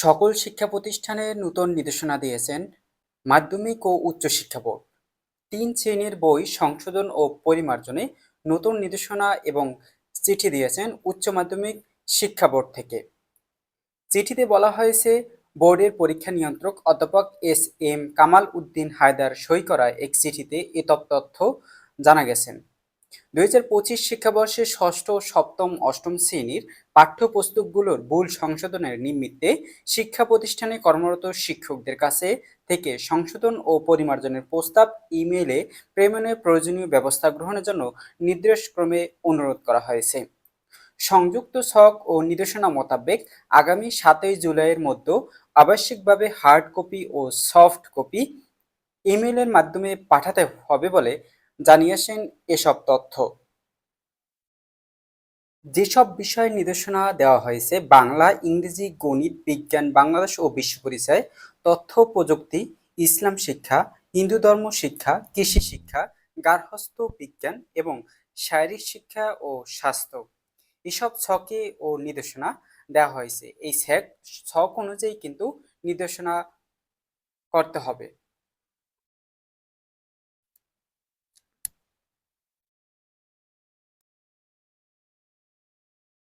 সকল শিক্ষা প্রতিষ্ঠানে নতুন নির্দেশনা দিয়েছেন মাধ্যমিক ও উচ্চশিক্ষা বোর্ড। তিন শ্রেণির বই সংশোধন ও পরিমার্জনে নতুন নির্দেশনা এবং চিঠি দিয়েছেন উচ্চ মাধ্যমিক শিক্ষা বোর্ড থেকে। চিঠিতে বলা হয়েছে, বোর্ডের পরীক্ষা নিয়ন্ত্রক অধ্যাপক এস এম কামাল উদ্দিন হায়দার সই করা এক চিঠিতে এ তথ্য জানা গেছেন। দুই হাজার পঁচিশ শিক্ষাবর্ষে ষষ্ঠ, সপ্তম, অষ্টম শ্রেণির পাঠ্যপুস্তকগুলোর ভুল সংশোধনের নিমিত্তে শিক্ষা প্রতিষ্ঠানে কর্মরত শিক্ষকদের কাছে থেকে সংশোধন ও পরিমার্জনের প্রস্তাব, ইমেইলে প্রেরণের প্রয়োজনীয় ব্যবস্থা গ্রহণের জন্য নির্দেশক্রমে অনুরোধ করা হয়েছে। সংযুক্ত ছক ও নির্দেশনা মোতাবেক আগামী সাতই জুলাইয়ের মধ্যে আবশ্যিকভাবে হার্ড কপি ও সফট কপি ইমেইলের মাধ্যমে পাঠাতে হবে বলে জানিয়েছেন এসব তথ্য। যেসব বিষয়ে নির্দেশনা দেওয়া হয়েছে, বাংলা, ইংরেজি, গণিত, বিজ্ঞান, বাংলাদেশ ও বিশ্ব পরিচয়, তথ্য, প্রযুক্তি, ইসলাম শিক্ষা, হিন্দু ধর্ম শিক্ষা, কৃষি শিক্ষা গার্হস্থ্য বিজ্ঞান এবং শারীরিক শিক্ষা ও স্বাস্থ্য। এসব ছকে ও নির্দেশনা দেওয়া হয়েছে। এই ছক ছক অনুযায়ী কিন্তু নির্দেশনা করতে হবে।